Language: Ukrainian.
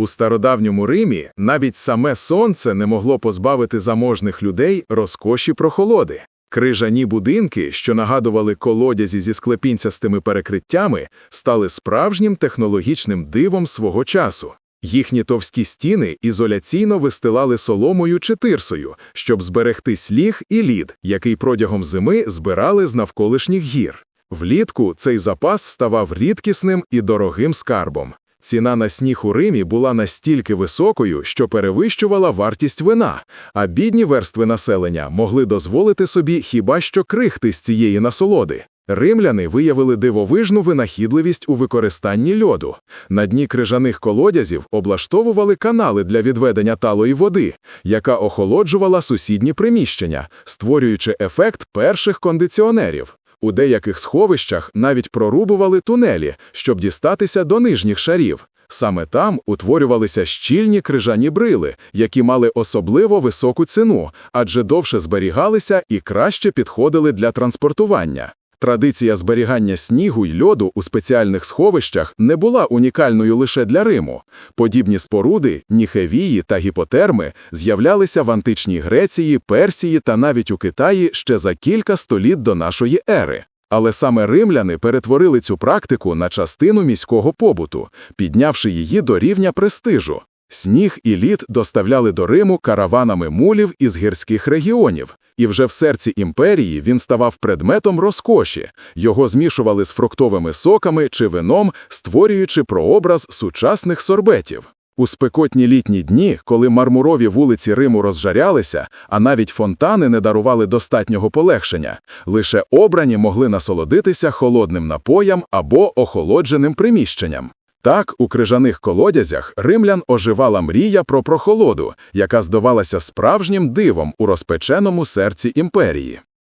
У стародавньому Римі навіть саме сонце не могло позбавити заможних людей розкоші прохолоди. Крижані будинки, що нагадували колодязі зі склепінцястими перекриттями, стали справжнім технологічним дивом свого часу. Їхні товсті стіни ізоляційно вистилали соломою чи тирсою, щоб зберегти сліг і лід, який протягом зими збирали з навколишніх гір. Влітку цей запас ставав рідкісним і дорогим скарбом. Ціна на сніг у Римі була настільки високою, що перевищувала вартість вина, а бідні верстви населення могли дозволити собі хіба що крихти з цієї насолоди. Римляни виявили дивовижну винахідливість у використанні льоду. На дні крижаних колодязів облаштовували канали для відведення талої води, яка охолоджувала сусідні приміщення, створюючи ефект перших кондиціонерів. У деяких сховищах навіть прорубували тунелі, щоб дістатися до нижніх шарів. Саме там утворювалися щільні крижані брили, які мали особливо високу ціну, адже довше зберігалися і краще підходили для транспортування. Традиція зберігання снігу й льоду у спеціальних сховищах не була унікальною лише для Риму. Подібні споруди, ніхевії та гіпотерми з'являлися в античній Греції, Персії та навіть у Китаї ще за кілька століт до нашої ери. Але саме римляни перетворили цю практику на частину міського побуту, піднявши її до рівня престижу. Сніг і лід доставляли до Риму караванами мулів із гірських регіонів, і вже в серці імперії він ставав предметом розкоші. Його змішували з фруктовими соками чи вином, створюючи прообраз сучасних сорбетів. У спекотні літні дні, коли мармурові вулиці Риму розжарялися, а навіть фонтани не дарували достатнього полегшення, лише обрані могли насолодитися холодним напоям або охолодженим приміщенням. Так, у крижаних колодязях римлян оживала мрія про прохолоду, яка здавалася справжнім дивом у розпеченому серці імперії.